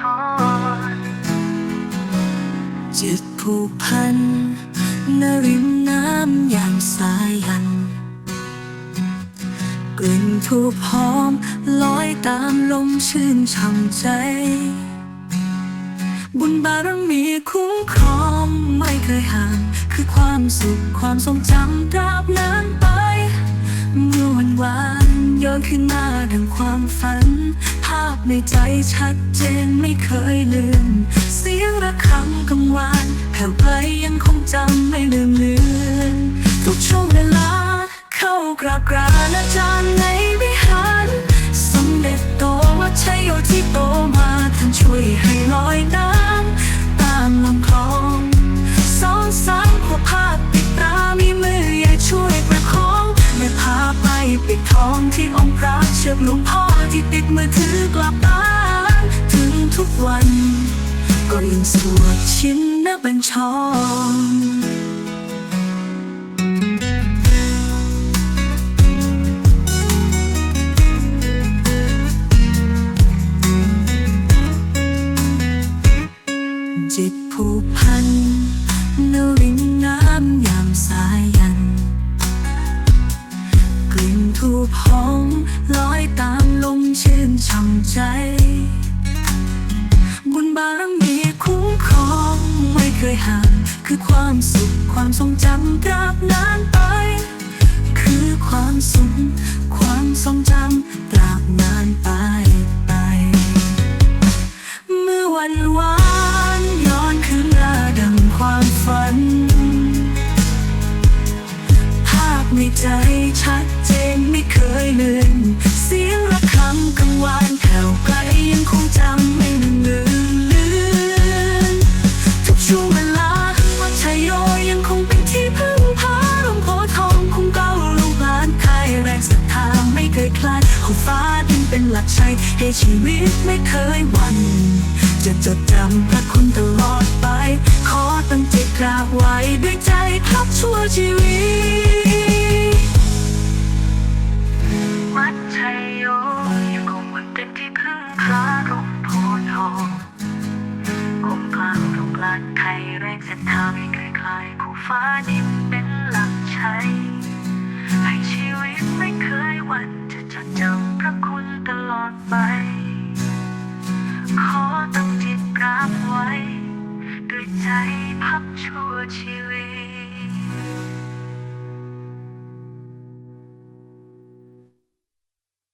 ทอจิตผูกพันนริมน้ำอย่างสายัน กลิ่นทูบหอมลอยตามลมชื่นช่ำใจ บุญบารมีคุ้มครองไม่เคยห่าง คือความสุขความทรงจำตราบนานไป เมื่อวันวาน อนขึ้นมาดังความฝัน ภาพในใจชัดเจนไม่เคยลืม เสียงระฆังกังวานแผ่วไปยังคงจำไม่ลืมเลือนทุกช่วงเวลา เข้ากราบกรานอาจารย์ในวิหาร สมเด็จโตวัชยโยที่โตมา หลวงพ่อที่ติดมือถือกลับบ้านถึงทุกวัน ก็ยังสวดชินนบัญชรจิตผูกพัน บหอมลอยตามลมชื่นช่ำใจ บุญบารมีคุ้มครองไม่เคยห่างคือความสุขความทรงจำตราบนานไป คือความสุขความทรงจำ ชัดเจนไม่เคยลือนเสียงระฆังกังวานแผ่วไกลยังคงจำไม่ลืมเลือนทุกช่วงเวลาวัดชัยโยยังคงเป็นที่พึ่งพาลมโพทองคงเก้าลูกหลานใครแรงศรัทธาไม่เคยคลาดของฟ้าดินเป็นหลักชัยให้ชีวิตไม่เคยหวั่นจะจดจำพระคุณตลอดไป ขอตั้งจิตกราบไหว้ด้วยใจพักชั่วชีวิตานไทยแรงศรัทธาไม่เคยคลายคู่ฟ้าดินเป็นหลักใช้